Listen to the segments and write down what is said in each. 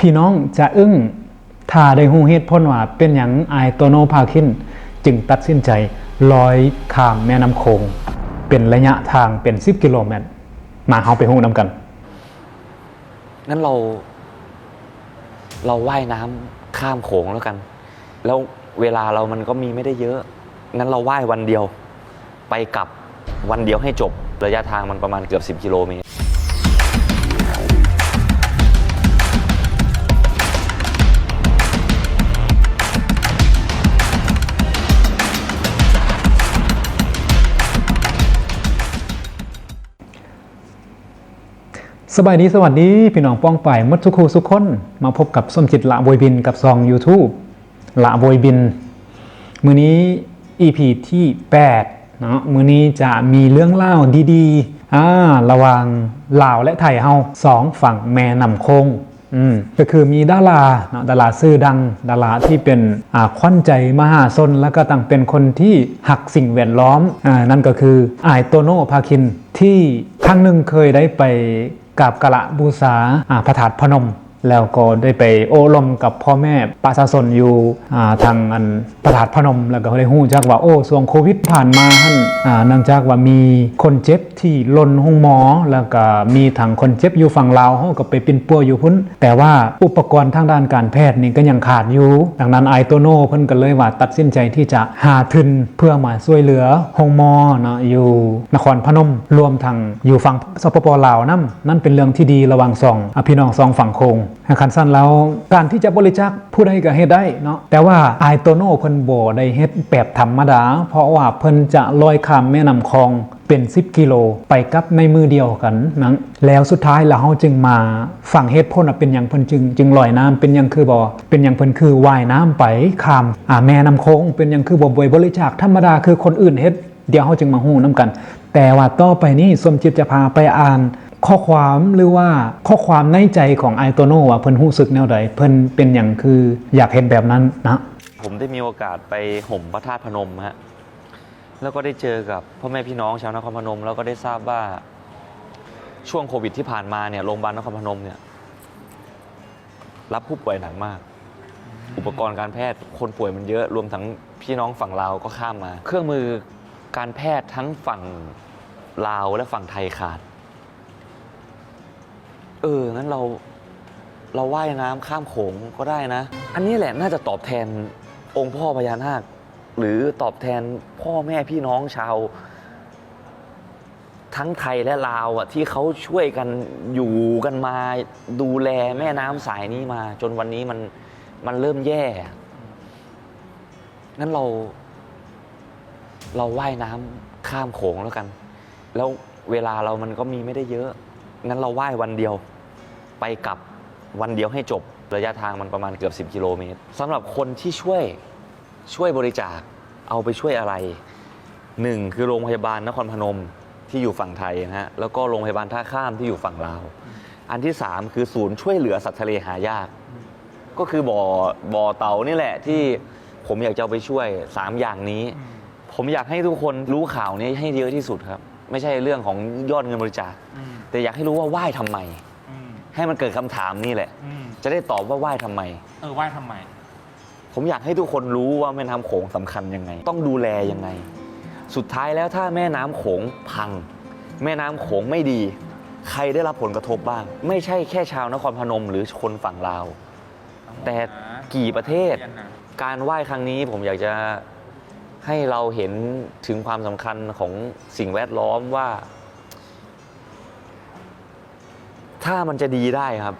พี่น้องจะอึ้งถ้าได้ฮู้เหตุผลว่าเป็นหยังไอายโตโนพาคิน จึงตัดสินใจลอยข้ามแม่น้ำโขงเป็นระยะทางเป็น 10 กิโลเมตร มาเฮาไปฮู้นำกันงั้นเรา เราว่ายน้ำข้ามโขงแล้วกัน แล้วเวลาเรามันก็มีไม่ได้เยอะ งั้นเราว่ายวันเดียว ไปกลับวันเดียวให้จบ ระยะทางมันประมาณเกือบ 10 กิโลเมตร สบายดีสวัสดีพี่น้องป้องไป่ายมดทุกคูสุกคน มาพบกับส้มจิตละบวยบินกับซอง YouTube ละบวยบิน มือนี้ EP ที่ 8 เนาะมือนี้จะมีเรื่องเล่าดีๆอ่าระว่างลาวและไทยเฮาสองฝั่งแม่นำโคงอืมก็คือมีดาราเนาะดาราซื่อดัง ดาราที่เป็นอ่าขวัญใจมหาชนแล้วก็ต่างเป็นคนที่หักสิ่งแวดล้อมอ่านั่นก็คืออายโตโนภาคินที่ครั้งหนึ่งเคยได้ไป กราบกระบูชาผาพระธาตุพนม แล้วก็ได้ไปโอ้ลมกับพ่อแม่ประชาชนอยู่ทางอันพระธาตุพนม แล้วก็ได้หู้จักว่าโอ้ช่วงโควิดผ่านมาท่านอ่าเนื่องจากว่ามีคนเจ็บที่ลนห้องหมอ แล้วก็มีทางคนเจ็บอยู่ฝั่งลาวเขาก็ไปปินปัวอยู่พุ่นแต่ว่าอุปกรณ์ทางด้านการแพทย์นี่ก็ยังขาดอยู่ ดังนั้นไอโตโน่เพิ่นก็เลยว่าตัดสินใจที่จะหาทุนเพื่อมาช่วยเหลือห้องหมอเนะอยู่นครพนมรวมทางอยู่ฝั่งสปปลาวนั่นนั่นเป็นเรื่องที่ดีระหว่างสองอพี่น้องสองฝั่งโคงคันสั้นแล้วการที่จะบริจาคผู้ใดก็เฮ็ดได้เนาะแต่ว่าไอโตโน่เพิ่นบ่ได้เฮ็ดแบบธรรมดา เพราะว่าเพิ่นจะลอยข้ามแม่น้ำคลองเป็น 10 กิโลไปกับในมือเดียวกันนะแล้วสุดท้ายแล้วเฮาจึงมาฝั่งเหตุผลว่าเป็นหยังเพิ่นจึง จึงลอยน้ำเป็นหยังคือบ่เป็นหยังเพิ่นคือว่ายน้ำไปข้ามอ่าแม่น้ำโขงเป็นหยังคือบ่บ่บริจาคธรรมดาคือคนอื่นเฮ็ดเดี๋ยวเฮาจึงมาฮู้นํกัน แต่ว่าต่อไปนี้สมจิตจะพาไปอ่าน ข้อความหรือว่าข้อความในใจของไอโตโนว่าเพิ่นรู้สึกแนวใดเพิ่นเป็นอย่างคืออยากเห็นแบบนั้นนะผมได้มีโอกาสไปห่มพระธาตุพนมฮะแล้วก็ได้เจอกับพ่อแม่พี่น้องชาวนครพนม แล้วก็ได้ทราบว่าช่วงโควิดที่ผ่านมาเนี่ยโรงพยาบาลนครพนมเนี่ยรับผู้ป่วยหนักมาก อุปกรณ์การแพทย์คนป่วยมันเยอะรวมทั้งพี่น้องฝั่งลาวก็ข้ามมา เครื่องมือการแพทย์ทั้งฝั่งลาวและฝั่งไทยขาด เออ งั้นเรา เราว่ายน้ำข้ามโขงก็ได้นะ อันนี้แหละน่าจะตอบแทนองค์พ่อพญานาค หรือตอบแทนพ่อแม่พี่น้องชาว ทั้งไทยและลาวอะที่เขาช่วยกันอยู่กันมาดูแลแม่น้ำสายนี้มา จนวันนี้มันมันเริ่มแย่ งั้นเรา เราว่ายน้ำข้ามโขงแล้วกัน แล้วเวลาเรามันก็มีไม่ได้เยอะ งั้นเราว่ายวันเดียว ไปกลับวันเดียวให้จบระยะทางมันประมาณเกือบ 10 กิโลเมตรสำหรับคนที่ช่วยช่วยบริจาคเอาไปช่วยอะไรหนึ่งคือโรงพยาบาลนครพนมที่อยู่ฝั่งไทยนะฮะแล้วก็โรงพยาบาลท่าข้ามที่อยู่ฝั่งลาวอันที่สามคือศูนย์ช่วยเหลือสัตว์ทะเลหายาก ก็คือบ่อบ่อเต่านี่แหละที่ผมอยากจะไปช่วยสามอย่างนี้ ผมอยากให้ทุกคนรู้ข่าวนี้ให้เยอะที่สุดครับ ไม่ใช่เรื่องของยอดเงินบริจาค แต่อยากให้รู้ว่าไหว้ทำไม ให้มันเกิดคำถามนี่แหละ อืมจะได้ตอบว่าไหว้ทำไม เออไหว้ทำไม ผมอยากให้ทุกคนรู้ว่าแม่น้ำโขงสำคัญยังไง ต้องดูแลยังไง สุดท้ายแล้วถ้าแม่น้ำโขงพัง แม่น้ำโขงไม่ดี ใครได้รับผลกระทบบ้าง ไม่ใช่แค่ชาวนครพนมหรือคนฝั่งลาว แต่กี่ประเทศเรียนนะการไหว้ครั้งนี้ผมอยากจะให้เราเห็นถึงความสำคัญของสิ่งแวดล้อมว่า ถ้ามันจะดีได้ครับ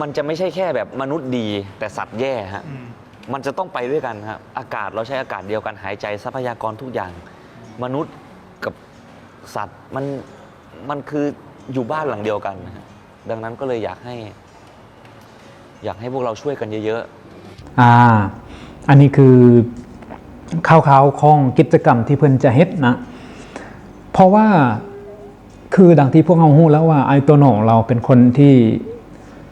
มันจะไม่ใช่แค่แบบมนุษย์ดี แต่สัตว์แย่ฮะอืมมันจะต้องไปด้วยกันครับอากาศเราใช้อากาศเดียวกันหายใจทรัพยากรทุกอย่าง มนุษย์กับสัตว์มันมันคืออยู่บ้านหลังเดียวกันนะฮะดังนั้นก็เลยอยากให้ อยากให้พวกเราช่วยกันเยอะ อ่า อันนี้คือข่าวๆของกิจกรรมที่เพิ่นจะเฮ็ดนะ เพราะว่า คือดังที่พวกเราฮู้แล้วว่าไอโตโนของเราเป็นคนที่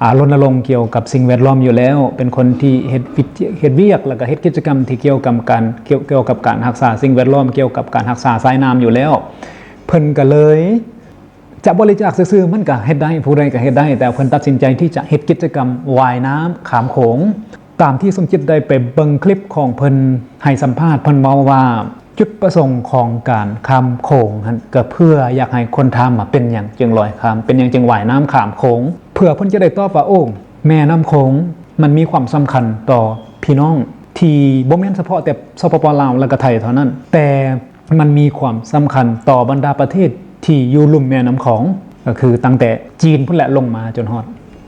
อารณรงค์เกี่ยวกับสิ่งแวดล้อมอยู่แล้ว เป็นคนที่เฮ็ดวิจิเฮ็ดเวียกแล้วก็เฮ็ดกิจกรรมที่เกี่ยวกับการเกี่ยวกับการรักษาสิ่งแวดล้อมเกี่ยวกับการรักษาสายน้ำอยู่แล้ว เพิ่นก็เลยจะบริจาคซื้อมันก็เฮ็ดได้ผู้ใดก็เฮ็ดได้ แต่เพิ่นตัดสินใจที่จะเฮ็ดกิจกรรมว่ายน้ำขามโขง ตามที่สมจิตได้ไปเบิ่งคลิปของเพิ่นให้สัมภาษณ์เพิ่นเว้าว่า จุดประสงค์ของการข้ามโขงก็เพื่ออยากให้คนทำมาเป็นอย่างจึงลอยข้าม เป็นอย่างจึงว่ายน้ำขามโขงเพื่อเพิ่นจะได้ตอบว่าโอ้แม่น้ำโขงมันมีความสำคัญต่อพี่น้องที่บ่แม่นเฉพาะแต่สปปลาวและก็ไทยเท่านั้น แต่มันมีความสำคัญต่อบรรดาประเทศที่อยู่ลุ่มแม่น้ำของก็คือตั้งแต่จีนพุ่นแหละลงมาจนฮอด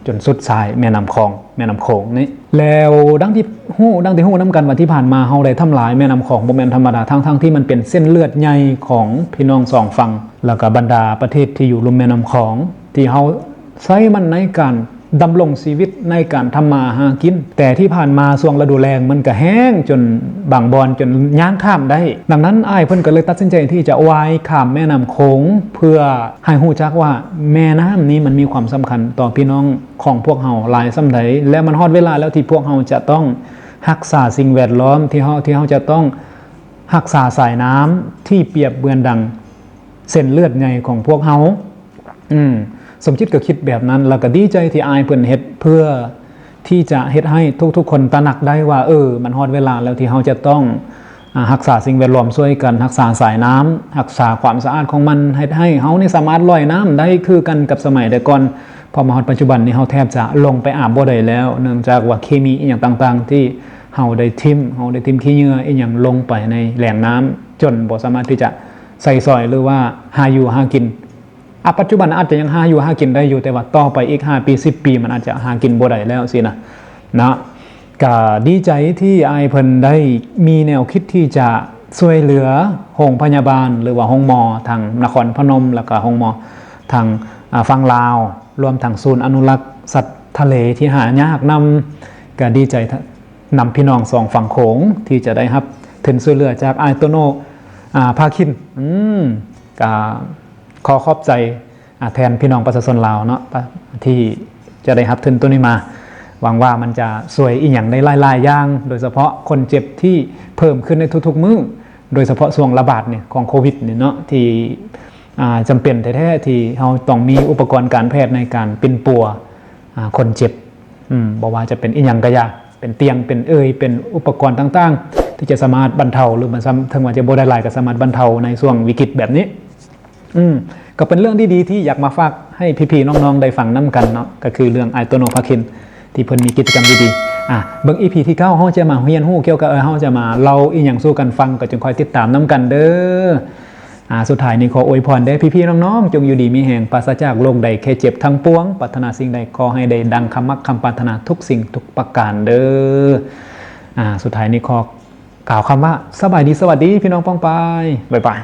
จนสุดสายแม่น้ำคลอง แม่น้ำโขงนี่แล้วดังที่หู้ดังที่หู้น้ำกันว่าที่ผ่านมาเฮาได้ทำลายแม่น้ำคลองบ่แม่นธรรมดาทั้งทั้งที่มันเป็นเส้นเลือดใหญ่ของพี่น้องสองฝั่งแล้วก็บรรดาประเทศที่อยู่ลุ่มแม่น้ำคลอง ที่เฮาใช้มันในการ ดำรงชีวิตในการทำมาหากิน แต่ที่ผ่านมาช่วงฤดูแล้งมันก็แห้งจนบางบอนจนย่างข้ามได้ ดังนั้นไอ้เพิ่นก็เลยตัดสินใจที่จะว่ายข้ามแม่น้ำโขงเพื่อให้ฮู้จักว่าแม่น้ำนี้มันมีความสำคัญต่อพี่น้องของพวกเฮาหลายส่ำใดและมันฮอดเวลาแล้วที่พวกเฮาจะต้องรักษาสิ่งแวดล้อมที่เฮาที่เฮาจะต้องรักษาสายน้ำที่เปรียบเบือนดัง เส้นเลือดใหญ่ของพวกเฮาอืม สมคิดก็คิดแบบนั้น แล้วก็ดีใจที่อายเพิ่นเฮ็ดเพื่อที่จะเฮ็ดให้ทุก ๆ คนตระหนักได้ว่า เออ มันฮอดเวลาแล้วที่เฮาจะต้องรักษาสิ่งแวดล้อมช่วยกันรักษาสายน้ำรักษาความสะอาดของมันให้ให้เฮานี่สามารถลอยน้ำได้คือกันกับสมัยแต่ก่อนพอมาฮอดปัจจุบันนี้เฮาแทบจะลงไปอาบบ่ได้แล้ว เนื่องจากว่าเคมีอีหยังต่างๆ ที่เฮาได้ทิ่มเฮาได้ทิ่มขี้เหงื่ออีหยังลงไปในแหล่งน้ำจนบ่สามารถที่จะใส่ซอยหรือว่าหาอยู่หากิน อะปัจจุบันอาจจะยังหาอยู่หากินได้อยู่แต่ว่าต่อไปอีก 5 ปี 10 ปี มันอาจจะหากินบ่ได้แล้วสินะนะก็ดีใจที่ไอเพิ่นได้มีแนวคิดที่จะช่วยเหลือโรงพยาบาล หรือว่าโรงหมอทางนครพนม แล้วก็โรงหมอทางอ่าฝั่งลาว รวมทางศูนย์อนุรักษ์สัตว์ทะเลที่หายากนำก็ดีใจนำพี่น้องสองฝั่งโขงที่จะได้รับถึงช่วยเหลือจากไอโตโนอ่าภาคิน อืมก็ ขอขอบใจแทนพี่น้องประชาชนลาวเนาะที่จะได้รับทุนตัวนี้มาหวังว่ามันจะสวยอีกอย่างในหลายๆอย่าง โดยเฉพาะคนเจ็บที่เพิ่มขึ้นในทุกๆมื้อโดยเฉพาะช่วงระบาดเนี่ยของโควิดเนี่ยเนาะที่อ่าจำเป็นแท้ๆที่เราต้องมีอุปกรณ์การแพทย์ในการป็นปัวคนเจ็บอบอกว่าจะเป็นอีกอย่างก็อยาเป็นเตียงเป็นเอยเป็นอุปกรณ์ต่าง ๆ ที่จะสามารถบรรเทาหรือมันซ้งว่าจะบได้หลายก็สามารถบรรเทาในช่วงวิกฤตแบบนี้ อืมก็เป็นเรื่องที่ดีที่อยากมาฝากให้พี่ๆน้องๆได้ฟังน้กันเนาะก็คือเรื่องไอโตโนพาคิน ที่เพิ่นมีกิจกรรมดีๆอะเบิ่งอีพีที่เก้าเฮาจะมาเรียนรู้เกี่ยวกับเออเฮาจะมาเล่าอีหยังสู้กันฟังก็จึงคอยติดตามน้กันเด้ออ่าสุดท้ายนี้ขออวยพรเด้พี่ๆน้องๆจงอยู่ดีมีแห่งปราศจากโรคใดแค่เจ็บทั้งปวงปรารถนาสิ่งใดขอให้ได้ดังคำมักคำปรารถนาทุกสิ่งทุกประการเด้ออ่าสุดท้ายนี้ขอกล่าวคำว่าสบายดีสวัสดีพี่น้องป้องไปบ๊ายบาย